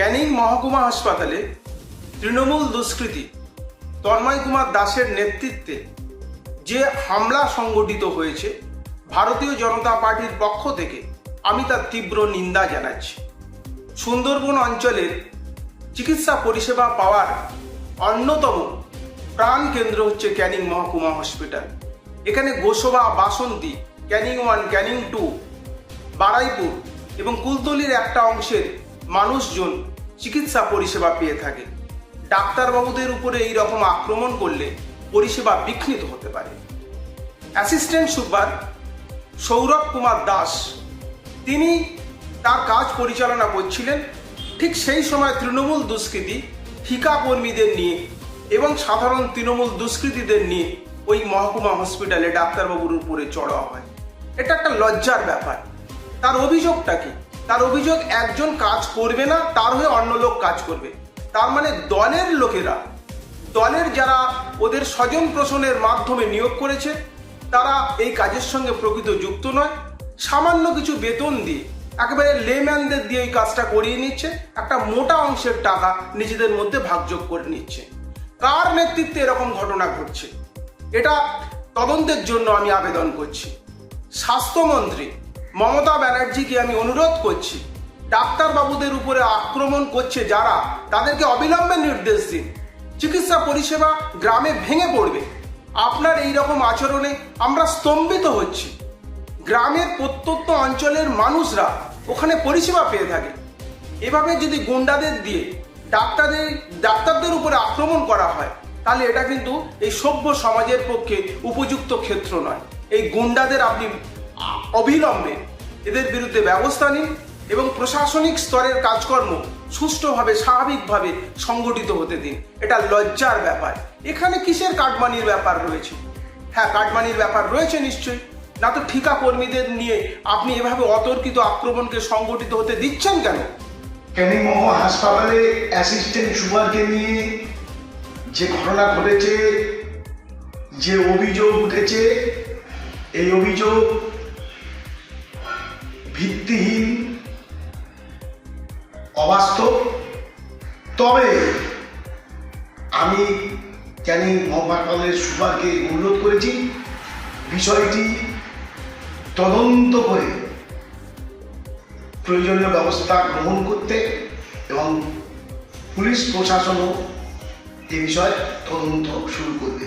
ক্যানিং মহকুমা হাসপাতালে তৃণমূল দুষ্কৃতী তন্ময় কুমার দাসের নেতৃত্বে যে হামলা সংগঠিত হয়েছে, ভারতীয় জনতা পার্টির পক্ষ থেকে আমি তার তীব্র নিন্দা জানাচ্ছি। সুন্দরবন অঞ্চলের চিকিৎসা পরিষেবা পাওয়ার অন্যতম প্রাণ কেন্দ্র হচ্ছে ক্যানিং মহকুমা হসপিটাল। এখানে গোসবা, বাসন্তী, ক্যানিং ওয়ান, ক্যানিং টু, বারাইপুর এবং কুলতলির একটা অংশের মানুষজন চিকিৎসা পরিষেবা পেয়ে থাকে। ডাক্তারবাবুদের উপরে এই রকম আক্রমণ করলে পরিষেবা বিঘ্নিত হতে পারে। অ্যাসিস্ট্যান্ট সুপার সৌরভ কুমার দাস, তিনি তার কাজ পরিচালনা করছিলেন। ঠিক সেই সময় তৃণমূল দুষ্কৃতী ঠিকা কর্মীদের নিয়ে এবং সাধারণ তৃণমূল দুষ্কৃতীদের নিয়ে ওই মহকুমা হসপিটালে ডাক্তারবাবুর উপরে চড়াও হয়। এটা একটা লজ্জার ব্যাপার। তার অভিযোগটা কি? তার অভিযোগ, একজন কাজ করবে না, তার হয়ে অন্য লোক কাজ করবে। তার মানে দলের লোকেরা, দলের যারা ওদের স্বজন প্রশনের মাধ্যমে নিয়োগ করেছে, তারা এই কাজের সঙ্গে প্রকৃত যুক্ত নয়। সামান্য কিছু বেতন দিয়ে, একেবারে লেম্যানদের দিয়ে এই কাজটা করিয়ে নিচ্ছে। একটা মোটা অংশের টাকা নিজেদের মধ্যে ভাগযোগ করে নিচ্ছে। কার নেতৃত্বে এরকম ঘটনা ঘটছে? এটা তদন্তের জন্য আমি আবেদন করছি। স্বাস্থ্যমন্ত্রী মমতা ব্যানার্জিকে আমি অনুরোধ করছি, ডাক্তারবাবুদের উপরে আক্রমণ করছে যারা, তাদেরকে অবিলম্বে নির্দেশ দিন। চিকিৎসা পরিষেবা গ্রামে ভেঙে পড়বে। আপনার এই রকম আচরণে আমরা স্তম্ভিত হচ্ছি। গ্রামের প্রত্যন্ত অঞ্চলের মানুষরা ওখানে পরিষেবা পেয়ে থাকে। এভাবে যদি গুন্ডাদের দিয়ে ডাক্তারদের ডাক্তারদের উপরে আক্রমণ করা হয়, তাহলে এটা কিন্তু এই সভ্য সমাজের পক্ষে উপযুক্ত ক্ষেত্র নয়। এই গুন্ডাদের আপনি অবিলম্বে এদের বিরুদ্ধে ব্যবস্থা নিন এবং প্রশাসনিক স্তরের কাজকর্ম সুষ্ঠুভাবে, স্বাভাবিকভাবে সংগঠিত হতে দিন। এটা লজ্জার ব্যাপার। এখানে কিসের কাটমানির ব্যাপার রয়েছে? হ্যাঁ কাটমানির ব্যাপার রয়েছে নিশ্চয়ই। না তো ঠিকা কর্মীদের নিয়ে আপনি এভাবে অতর্কিত আক্রমণকে সংগঠিত হতে দিচ্ছেন কেন? ক্যানিং হাসপাতালে অ্যাসিস্ট্যান্ট সুপারকে নিয়ে যে ঘটনা ঘটেছে, যে অভিযোগ উঠেছে, এই অভিযোগ ভিত্তিহীন, অবাস্তব। তবে আমি ক্যানিং মহকুমা হাসপাতালের সুপারকে অনুরোধ করেছি? বিষয়টি তদন্ত করে প্রয়োজনীয় ব্যবস্থা গ্রহণ করতে এবং পুলিশ প্রশাসনও এ বিষয়ে তদন্ত শুরু করবে।